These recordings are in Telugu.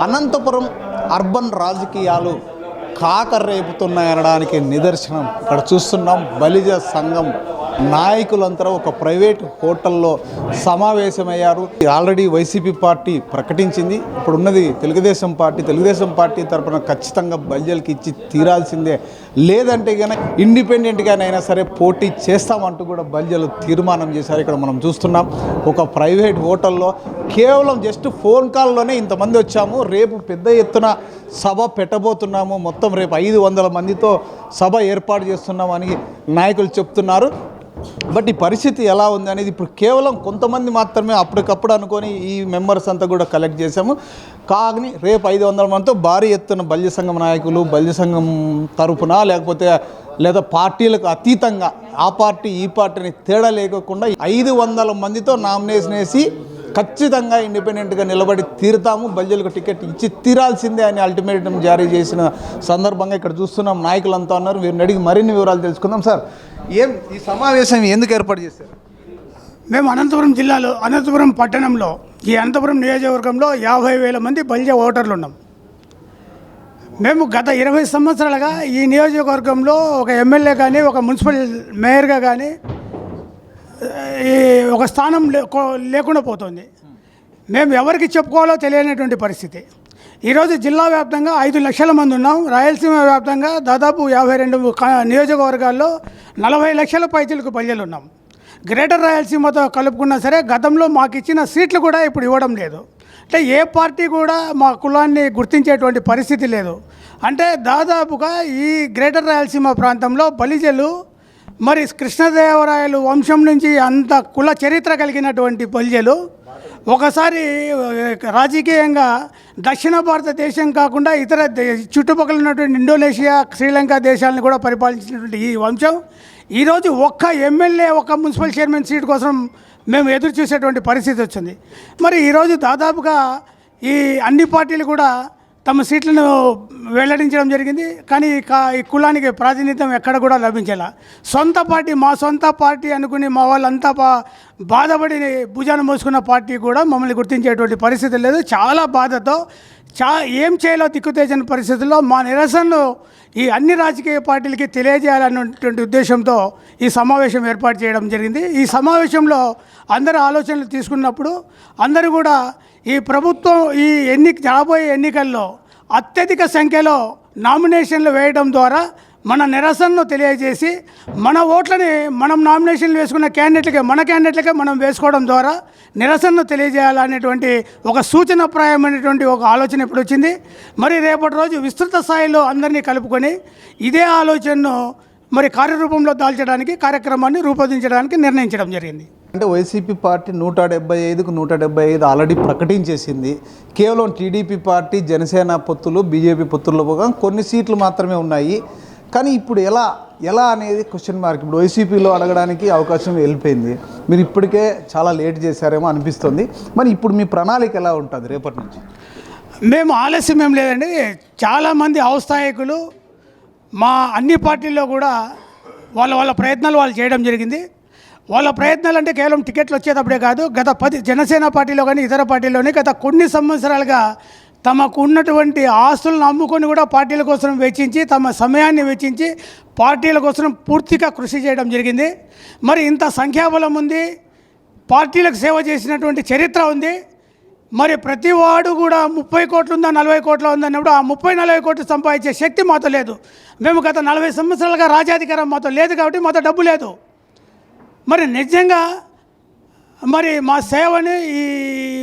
అనంతపురం అర్బన్ రాజకీయాలు కాకరేపుతున్నాయనడానికి నిదర్శనం. ఇక్కడ చూస్తున్నాం బలిజ సంఘం నాయకులంతా ఒక ప్రైవేట్ హోటల్లో సమావేశమయ్యారు. ఆల్రెడీ వైసీపీ పార్టీ ప్రకటించింది. ఇప్పుడున్నది తెలుగుదేశం పార్టీ. తెలుగుదేశం పార్టీ తరపున ఖచ్చితంగా బలిజలకి ఇచ్చి తీరాల్సిందే. లేదంటే కనుక ఇండిపెండెంట్గానైనా సరే పోటీ చేస్తామంటూ కూడా బల్జలు తీర్మానం చేశారు. ఇక్కడ మనం చూస్తున్నాం ఒక ప్రైవేట్ హోటల్లో కేవలం జస్ట్ ఫోన్ కాల్లోనే ఇంతమంది వచ్చాము. రేపు పెద్ద ఎత్తున సభ పెట్టబోతున్నాము. మొత్తం రేపు ఐదు వందల మందితో సభ ఏర్పాటు చేస్తున్నామని నాయకులు చెప్తున్నారు. బట్ ఈ పరిస్థితి ఎలా ఉంది అనేది ఇప్పుడు కేవలం కొంతమంది మాత్రమే అప్పటికప్పుడు అనుకొని ఈ మెంబర్స్ అంతా కూడా కలెక్ట్ చేశాము. కానీ రేపు ఐదు వందల మందితో భారీ ఎత్తున బల్య సంఘం నాయకులు బల్య సంఘం తరఫున లేకపోతే లేదా పార్టీలకు అతీతంగా ఆ పార్టీ ఈ పార్టీని తేడా లేకుండా ఐదు వందల మందితో నామినేషన్ వేసి ఖచ్చితంగా ఇండిపెండెంట్గా నిలబడి తీరుతాము. బల్జలకు టికెట్ ఇచ్చి తీరాల్సిందే అని అల్టిమేటం జారీ చేసిన సందర్భంగా ఇక్కడ చూస్తున్నాం. నాయకులంతా ఉన్నారు. వీరిని అడిగి మరిన్ని వివరాలు తెలుసుకుందాం సార్. ఏం ఈ సమావేశం ఎందుకు ఏర్పాటు చేశారు? మేము అనంతపురం జిల్లాలో అనంతపురం పట్టణంలో ఈ అనంతపురం నియోజకవర్గంలో యాభై వేల మంది బలిజ ఓటర్లు ఉన్నాం. మేము గత ఇరవై సంవత్సరాలుగా ఈ నియోజకవర్గంలో ఒక ఎమ్మెల్యే కానీ ఒక మున్సిపల్ మేయర్గా కానీ ఈ ఒక స్థానం లేకో- లేకుండా పోతుంది. మేము ఎవరికి చెప్పుకోవాలో తెలియనటువంటి పరిస్థితి. ఈరోజు జిల్లా వ్యాప్తంగా ఐదు లక్షల మంది ఉన్నాం. రాయలసీమ వ్యాప్తంగా దాదాపు యాభై రెండు నియోజకవర్గాల్లో నలభై లక్షల పైచలకు ప్రజలు ఉన్నాం గ్రేటర్ రాయలసీమతో కలుపుకున్నా సరే గతంలో మాకు ఇచ్చిన సీట్లు కూడా ఇప్పుడు ఇవ్వడం లేదు. అంటే ఏ పార్టీ కూడా మా కులాన్ని గుర్తించేటువంటి పరిస్థితి లేదు. అంటే దాదాపుగా ఈ గ్రేటర్ రాయలసీమ ప్రాంతంలో బలిజలు మరి కృష్ణదేవరాయలు వంశం నుంచి అంత కుల చరిత్ర కలిగినటువంటి బలిజలు ఒకసారి రాజకీయంగా దక్షిణ భారతదేశం కాకుండా ఇతర చుట్టుపక్కల ఉన్నటువంటి ఇండోనేషియా శ్రీలంక దేశాలను కూడా పరిపాలించినటువంటి ఈ వంశం ఈరోజు ఒక్క ఎమ్మెల్యే ఒక్క మున్సిపల్ చైర్మన్ సీట్ కోసం మేము ఎదురు చూసేటువంటి పరిస్థితి వచ్చింది. మరి ఈరోజు దాదాపుగా ఈ అన్ని పార్టీలు కూడా తమ సీట్లను వెల్లడించడం జరిగింది. కానీ ఈ కా- ఈ కులానికి ప్రాతినిధ్యం ఎక్కడ కూడా లభించాల. సొంత పార్టీ మా సొంత పార్టీ అనుకుని మా వాళ్ళంతా బా బాధపడి భుజాన్ని మోసుకున్న పార్టీ కూడా మమ్మల్ని గుర్తించేటువంటి పరిస్థితి లేదు. చాలా బాధతో చా ఏం చేయాలో దిక్కుతేజని పరిస్థితుల్లో మా నిరసనలు ఈ అన్ని రాజకీయ పార్టీలకి తెలియజేయాలన్నటువంటి ఉద్దేశంతో ఈ సమావేశం ఏర్పాటు చేయడం జరిగింది. ఈ సమావేశంలో అందరి ఆలోచనలు తీసుకున్నప్పుడు అందరూ కూడా ఈ ప్రభుత్వం ఈ ఎన్నిక రాబోయే ఎన్నికల్లో అత్యధిక సంఖ్యలో నామినేషన్లు వేయడం ద్వారా మన నిరసనను తెలియజేసి మన ఓట్లని మనం నామినేషన్లు వేసుకున్న క్యాండిడేట్లకే మన క్యాండిడేట్లకే మనం వేసుకోవడం ద్వారా నిరసనను తెలియజేయాలనేటువంటి ఒక సూచనప్రాయమైనటువంటి ఒక ఆలోచన ఇప్పుడు వచ్చింది. మరి రేపటి రోజు విస్తృత స్థాయిలో అందరినీ కలుపుకొని ఇదే ఆలోచనను మరి కార్యరూపంలో దాల్చడానికి కార్యక్రమాన్ని రూపొందించడానికి నిర్ణయించడం జరిగింది. అంటే వైసీపీ పార్టీ నూట డెబ్బై ఐదుకు నూట డెబ్బై ఐదు ఆల్రెడీ ప్రకటించేసింది. కేవలం టీడీపీ పార్టీ జనసేన పొత్తులు బీజేపీ పొత్తుల్లో పోగా కొన్ని సీట్లు మాత్రమే ఉన్నాయి. కానీ ఇప్పుడు ఎలా ఎలా అనేది క్వశ్చన్ మార్క్ ఇప్పుడు వైసీపీలో అడగడానికి అవకాశం వెళ్ళిపోయింది. మీరు ఇప్పటికే చాలా లేట్ చేశారేమో అనిపిస్తుంది. మరి ఇప్పుడు మీ ప్రణాళిక ఎలా ఉంటుంది రేపటి నుంచి? మేము ఆలస్యం ఏం లేదండి. చాలామంది అవస్థాయకులు మా అన్ని పార్టీల్లో కూడా వాళ్ళ వాళ్ళ ప్రయత్నాలు వాళ్ళు చేయడం జరిగింది. వాళ్ళ ప్రయత్నాలు అంటే కేవలం టికెట్లు వచ్చేటప్పుడే కాదు గత పది జనసేన పార్టీలో కానీ ఇతర పార్టీలోని గత కొన్ని సంవత్సరాలుగా తమకు ఉన్నటువంటి ఆస్తులను అమ్ముకొని కూడా పార్టీల కోసం వెచ్చించి తమ సమయాన్ని వెచ్చించి పార్టీల కోసం పూర్తిగా కృషి చేయడం జరిగింది. మరి ఇంత సంఖ్యాబలం ఉంది పార్టీలకు సేవ చేసినటువంటి చరిత్ర ఉంది. మరి ప్రతి వాడు కూడా ముప్పై కోట్లు ఉందా నలభై కోట్ల ఉందా అన్నప్పుడు ఆ ముప్పై నలభై కోట్లు సంపాదించే శక్తి మాతో లేదు. మేము గత నలభై సంవత్సరాలుగా రాజాధికారం మాతో లేదు కాబట్టి మాతో డబ్బు లేదు. మరి నిజంగా మరి మా సేవని ఈ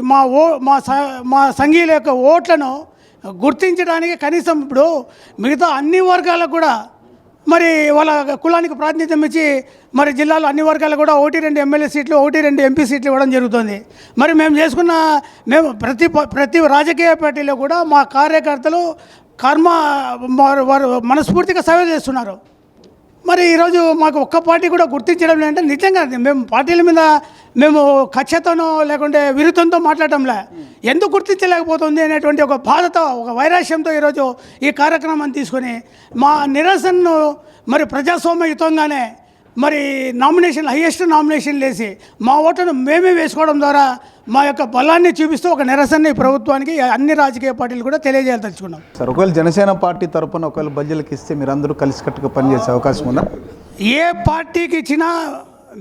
మా ఓ మా స- మా సంఘీయుల యొక్క ఓట్లను గుర్తించడానికి కనీసం ఇప్పుడు మిగతా అన్ని వర్గాలకు కూడా మరి వాళ్ళ కులానికి ప్రాతినిధ్యం ఇచ్చి మరి జిల్లాలో అన్ని వర్గాలు కూడా ఒకటి రెండు ఎమ్మెల్యే సీట్లు ఒకటి రెండు ఎంపీ సీట్లు ఇవ్వడం జరుగుతుంది. మరి మేము చేసుకున్న మేము ప్రతి ప- ప్రతి రాజకీయ పార్టీలో కూడా మా కార్యకర్తలు కర్మ వారు వారు మనస్ఫూర్తిగా సేవ చేస్తున్నారు. మరి ఈరోజు మాకు ఒక్క పార్టీ కూడా గుర్తించడం లేదంటే నిజంగా మేము పార్టీల మీద మేము కక్షతోనో లేకుంటే విరుద్ధంతో మాట్లాడటంలే. ఎందుకు గుర్తించలేకపోతుంది అనేటువంటి ఒక బాధతో ఒక వైరాశ్యంతో ఈరోజు ఈ కార్యక్రమాన్ని తీసుకొని మా నిరసనను మరి ప్రజాస్వామ్యయుతంగానే మరి నామినేషన్ హయ్యెస్ట్ నామినేషన్ వేసి మా ఓటును మేమే వేసుకోవడం ద్వారా మా యొక్క బలాన్ని చూపిస్తూ ఒక నిరసన ప్రభుత్వానికి అన్ని రాజకీయ పార్టీలు కూడా తెలియజేయదలుచుకున్నాం సార్ ఒకవేళ జనసేన పార్టీ తరపున ఒకవేళ బల్జీలకు ఇస్తే మీరు అందరూ కలిసికట్టుగా పనిచేసే అవకాశం ఉందా? ఏ పార్టీకి ఇచ్చినా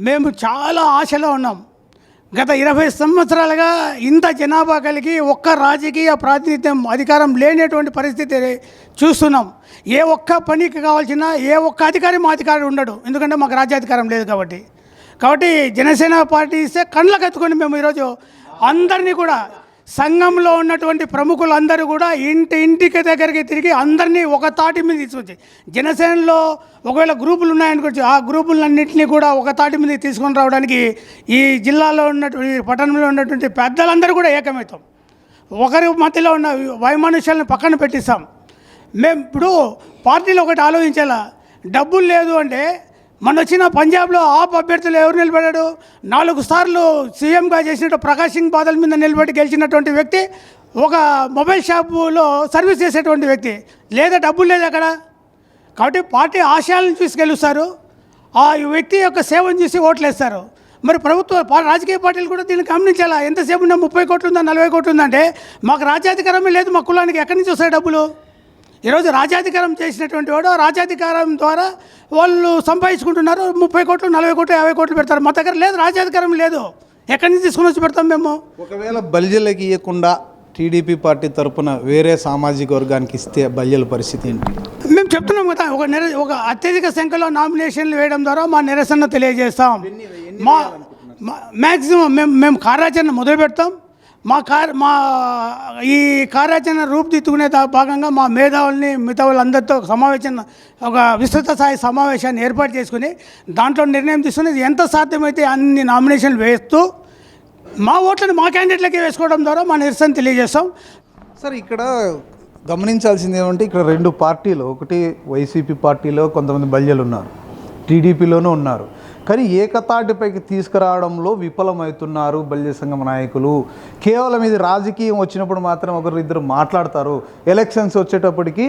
మేము చాలా ఆశలో ఉన్నాం. గత ఇరవై సంవత్సరాలుగా ఇంత జనాభా కలిగి ఒక్క రాజకీయ ప్రాతినిధ్యం అధికారం లేనటువంటి పరిస్థితి చూస్తున్నాం. ఏ ఒక్క పనికి కావాల్సిన ఏ ఒక్క అధికారి మా అధికారి ఉండడు. ఎందుకంటే మాకు రాజ్యాధికారం లేదు కాబట్టి. కాబట్టి జనసేన పార్టీ ఇస్తే కళ్ళకు ఎత్తుకొని మేము ఈరోజు అందరినీ కూడా సంఘంలో ఉన్నటువంటి ప్రముఖులందరూ కూడా ఇంటి ఇంటికి దగ్గరికి తిరిగి అందరినీ ఒక తాటి మీద తీసుకొచ్చి జనసేనలో ఒకవేళ గ్రూపులు ఉన్నాయనుకోవచ్చు ఆ గ్రూపులన్నింటినీ కూడా ఒక తాటి మీద తీసుకొని రావడానికి ఈ జిల్లాలో ఉన్నటువంటి ఈ పట్టణంలో ఉన్నటువంటి పెద్దలందరూ కూడా ఏకమవుతాం. ఒకరి మధ్యలో ఉన్న వైమానుష్యాలను పక్కన పెట్టిస్తాం. మేము ఇప్పుడు పార్టీలు ఒకటి ఆలోచించాలా? డబ్బులు లేదు అంటే మన వచ్చిన పంజాబ్లో ఆప్ అభ్యర్థులు ఎవరు నిలబడ్డాడు? నాలుగు సార్లు సీఎంగా చేసినట్టు ప్రకాష్ సింగ్ బాదల్ మీద నిలబడి గెలిచినటువంటి వ్యక్తి ఒక మొబైల్ షాపులో సర్వీస్ చేసేటువంటి వ్యక్తి. లేదా డబ్బులు లేదు అక్కడ? కాబట్టి పార్టీ ఆశయాలను చూసి గెలుస్తారు. ఆ వ్యక్తి యొక్క సేవను చూసి ఓట్లు వేస్తారు మరి ప్రభుత్వ రాజకీయ పార్టీలు కూడా దీన్ని గమనించాలా? ఎంతసేపు ఉన్నా ముప్పై కోట్లు ఉందా? నలభై కోట్లు ఉందంటే మాకు రాజ్యాధికారమే లేదు మా కులానికి ఎక్కడి నుంచి వస్తాయి డబ్బులు? ఈరోజు రాజ్యాధికారం చేసినటువంటి వాడు రాజ్యాధికారం ద్వారా వాళ్ళు సంపాదించుకుంటున్నారు. ముప్పై కోట్లు నలభై కోట్లు యాభై కోట్లు పెడతారు. మా దగ్గర లేదు రాజ్యాధికారం లేదు. ఎక్కడి నుంచి తీసుకుని వచ్చి పెడతాం మేము? ఒకవేళ బల్జీలకు ఇవ్వకుండా టీడీపీ పార్టీ తరపున వేరే సామాజిక వర్గానికి ఇస్తే బల్జల పరిస్థితి ఏంటి? మేము చెప్తున్నాం కదా ఒక నిర ఒక అత్యధిక సంఖ్యలో నామినేషన్లు వేయడం ద్వారా మా నిరసన తెలియజేస్తాం. మా మ్యాక్సిమం మేము మేము కార్యాచరణ మొదలు పెడతాం మా కార్ మా ఈ కార్యాచరణ రూపుదిద్దుకునే భాగంగా మా మేధావుల్ని మిగతా వాళ్ళందరితో సమావేశం ఒక విస్తృత స్థాయి సమావేశాన్ని ఏర్పాటు చేసుకుని దాంట్లో నిర్ణయం తీసుకుని ఎంత సాధ్యమైతే అన్ని నామినేషన్లు వేస్తూ మా ఓట్లను మా క్యాండిడేట్లకే వేసుకోవడం ద్వారా మా నిరసన తెలియజేస్తాం. సార్ ఇక్కడ గమనించాల్సింది ఏమంటే ఇక్కడ రెండు పార్టీలు ఒకటి వైసీపీ పార్టీలో కొంతమంది బల్యలు ఉన్నారు టీడీపీలోనూ ఉన్నారు. కానీ ఏకతాటిపైకి తీసుకురావడంలో విఫలమవుతున్నారు బల్య సంఘం నాయకులు. కేవలం ఇది రాజకీయం వచ్చినప్పుడు మాత్రం ఒకరు ఇద్దరు మాట్లాడతారు. ఎలక్షన్స్ వచ్చేటప్పటికి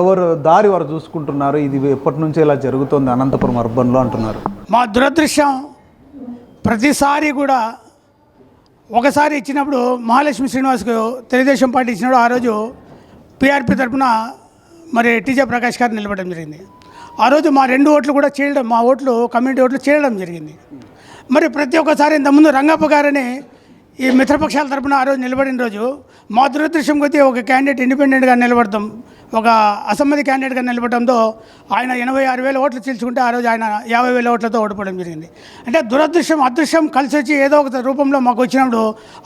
ఎవరు దారి వారు చూసుకుంటున్నారు. ఇది ఎప్పటి నుంచో ఇలా జరుగుతుంది అనంతపురం అర్బన్లో అంటున్నారు. మా దురదృష్టం ప్రతిసారి కూడా ఒకసారి ఇచ్చినప్పుడు మహాలక్ష్మి శ్రీనివాస్కు తెలుగుదేశం పార్టీ ఇచ్చినప్పుడు ఆ రోజు పిఆర్పి తరఫున మరి టీజే ప్రకాష్ గారు నిలబడడం జరిగింది. ఆ రోజు మా రెండు ఓట్లు కూడా చేయడం మా ఓట్లు కమ్యూనిటీ ఓట్లు చేయడం జరిగింది. మరి ప్రతి ఒక్కసారి ఇంతకుముందు రంగప్ప గారని ఈ మిత్రపక్షాల తరపున ఆ రోజు నిలబడిన రోజు మా దురదృష్టం కొద్దీ ఒక క్యాండిడేట్ ఇండిపెండెంట్గా నిలబడతాం ఒక అసమ్మతి క్యాండిడేట్గా నిలబడటంతో ఆయన ఎనభై ఆరు వేల ఓట్లు చీల్చుకుంటే ఆ రోజు ఆయన యాభై వేల ఓట్లతో ఓడిపోవడం జరిగింది. అంటే దురదృష్టం అదృష్టం కలిసి వచ్చి ఏదో ఒక రూపంలో మాకు వచ్చినప్పుడు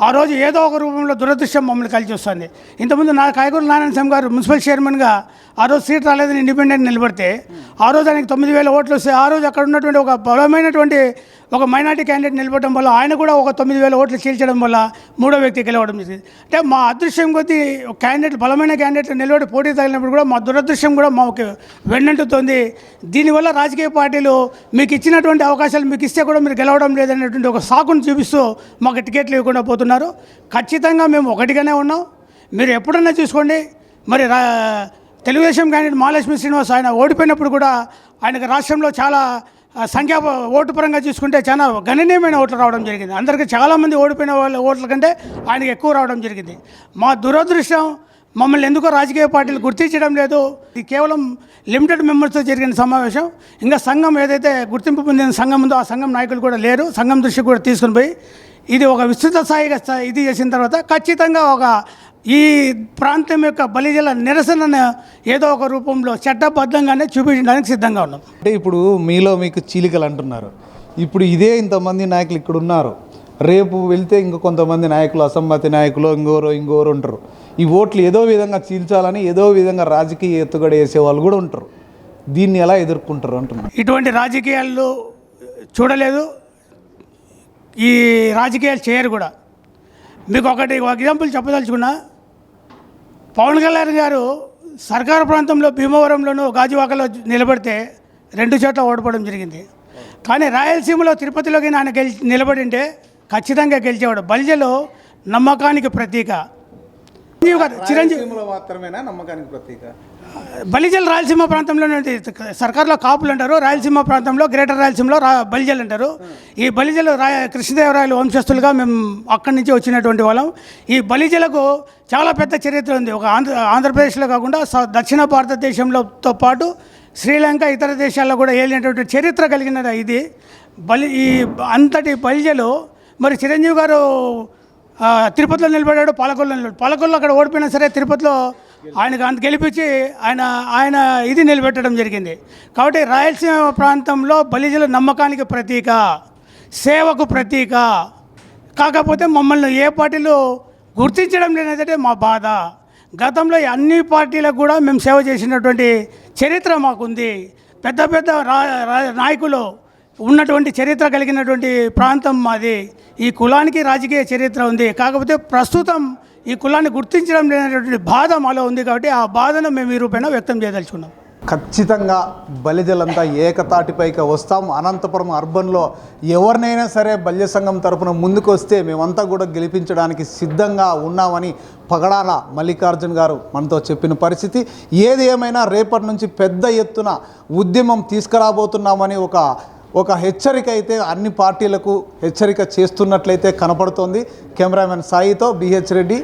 ఆ రోజు ఏదో ఒక రూపంలో దురదృష్టం మమ్మల్ని కలిసి వస్తుంది. ఇంతకుముందు నా కాయగూరు నారాయణ స్వామి గారు మున్సిపల్ చైర్మన్గా ఆ రోజు సీట్ రాలేదని ఇండిపెండెంట్ నిలబడితే ఆ రోజు ఆయనకి తొమ్మిది వేల ఓట్లు వస్తే ఆ రోజు అక్కడ ఉన్నటువంటి ఒక బలమైనటువంటి ఒక మైనార్టీ క్యాండిడేట్ నిలబడడం వల్ల ఆయన కూడా ఒక తొమ్మిది వేల ఓట్లు చీల్చడం వల్ల మూడో వ్యక్తి గెలవడం జరిగింది. అంటే మా అదృష్టం కొద్దీ క్యాండిడేట్ బలమైన క్యాండిడేట్ నిలబడి పోటీ తగిలినప్పుడు కూడా మా దురదృశ్యం కూడా మాకు వెన్నంటుతోంది. దీనివల్ల రాజకీయ పార్టీలు మీకు ఇచ్చినటువంటి అవకాశాలు మీకు ఇస్తే కూడా మీరు గెలవడం లేదనేటువంటి ఒక సాకును చూపిస్తూ మాకు టికెట్లు ఇవ్వకుండా పోతున్నారు. ఖచ్చితంగా మేము ఒకటిగానే ఉన్నాం. మీరు ఎప్పుడన్నా చూసుకోండి. మరి రా తెలుగుదేశం క్యాండిడేట్ మహాలక్ష్మి శ్రీనివాస్ ఆయన ఓడిపోయినప్పుడు కూడా ఆయనకు రాష్ట్రంలో చాలా సంఖ్యా ఓటు పరంగా చూసుకుంటే చాలా గణనీయమైన ఓట్లు రావడం జరిగింది. అందరికీ చాలామంది ఓడిపోయిన వాళ్ళ ఓట్ల కంటే ఆయనకి ఎక్కువ రావడం జరిగింది. మా దురదృష్టం మమ్మల్ని ఎందుకో రాజకీయ పార్టీలు గుర్తించడం లేదు. ఇది కేవలం లిమిటెడ్ మెంబర్స్తో జరిగిన సమావేశం. ఇంకా సంఘం ఏదైతే గుర్తింపు పొందిన సంఘం ఉందో ఆ సంఘం నాయకులు కూడా లేరు. సంఘం దృష్టికి కూడా తీసుకుని పోయి ఇది ఒక విస్తృత స్థాయిగా ఇది చేసిన తర్వాత ఖచ్చితంగా ఒక ఈ ప్రాంతం యొక్క బలిజల నిరసనను ఏదో ఒక రూపంలో చట్టబద్ధంగానే చూపించడానికి సిద్ధంగా ఉన్నాం. అంటే ఇప్పుడు మీలో మీకు చీలికలు అంటున్నారు. ఇప్పుడు ఇదే ఇంతమంది నాయకులు ఇక్కడ ఉన్నారు. రేపు వెళ్తే ఇంకో కొంతమంది నాయకులు అసమ్మతి నాయకులు ఇంకోరు ఇంకోరు ఉంటారు. ఈ ఓట్లు ఏదో విధంగా చీల్చాలని ఏదో విధంగా రాజకీయ ఎత్తుగడ వేసే వాళ్ళు కూడా ఉంటారు. దీన్ని ఎలా ఎదుర్కొంటారు అంటున్నారు? ఇటువంటి రాజకీయాలు చూడలేదు. ఈ రాజకీయాలు చేయరు కూడా. మీకు ఒకటి ఒక ఎగ్జాంపుల్ చెప్పదలుచుకున్నా. పవన్ కళ్యాణ్ గారు సర్కారు ప్రాంతంలో భీమవరంలోనూ గాజువాకలో నిలబడితే రెండు చోట్ల ఓడిపోవడం జరిగింది. కానీ రాయలసీమలో తిరుపతిలోకి ఆయన గెలిచి నిలబడింటే ఖచ్చితంగా గెలిచేవాడు. బల్జలో నమ్మకానికి ప్రతీక. చిరంజీవి మాత్రమేనా నమ్మకానికి ప్రతీక? బలిజలు రాయలసీమ ప్రాంతంలోనే ఉంది. సర్కార్లో కాపులు అంటారు రాయలసీమ ప్రాంతంలో గ్రేటర్ రాయలసీమలో రా బలిజలు అంటారు. ఈ బలిజలు రాయ కృష్ణదేవరాయలు వంశస్థులుగా మేము అక్కడి నుంచి వచ్చినటువంటి వాళ్ళం. ఈ బలిజలకు చాలా పెద్ద చరిత్ర ఉంది. ఒక ఆంధ్ర ఆంధ్రప్రదేశ్లో కాకుండా దక్షిణ భారతదేశంలోతో పాటు శ్రీలంక ఇతర దేశాల్లో కూడా ఏలినటువంటి చరిత్ర కలిగిన ఇది. బలి ఈ అంతటి బలిజలు మరి చిరంజీవి గారు తిరుపతిలో నిలబడ్డాడు పాలకొల్లో నిలబడి పాలకొల్లో అక్కడ ఓడిపోయినా సరే తిరుపతిలో ఆయనకు అంత గెలిపించి ఆయన ఆయన ఇది నిలబెట్టడం జరిగింది. కాబట్టి రాయలసీమ ప్రాంతంలో బలిజల నమ్మకానికి ప్రతీక సేవకు ప్రతీక. కాకపోతే మమ్మల్ని ఏ పార్టీలు గుర్తించడం లేదంటే మా బాధ. గతంలో అన్ని పార్టీలకు కూడా మేము సేవ చేసినటువంటి చరిత్ర మాకుంది. పెద్ద పెద్ద రా- నాయకులు ఉన్నటువంటి చరిత్ర కలిగినటువంటి ప్రాంతం మాది. ఈ కులానికి రాజకీయ చరిత్ర ఉంది. కాకపోతే ప్రస్తుతం ఈ కులాన్ని గుర్తించడం లేనటువంటి బాధ మాలో ఉంది కాబట్టి ఆ బాధను మేము ఈ రూపేణ వ్యక్తం చేయదలుచుకున్నాం ఖచ్చితంగా బలిజలంతా ఏకతాటిపైకి వస్తాం. అనంతపురం అర్బన్లో ఎవరినైనా సరే బల్య సంఘం తరపున ముందుకు వస్తే మేమంతా కూడా గెలిపించడానికి సిద్ధంగా ఉన్నామని పగడాల మల్లికార్జున్ గారు మనతో చెప్పిన పరిస్థితి. ఏది ఏమైనా రేపటి నుంచి పెద్ద ఎత్తున ఉద్యమం తీసుకురాబోతున్నామని ఒక ఒక హెచ్చరిక అయితే అన్ని పార్టీలకు హెచ్చరిక చేస్తున్నట్లయితే కనపడుతోంది. Cameraman సాయితో BH Reddy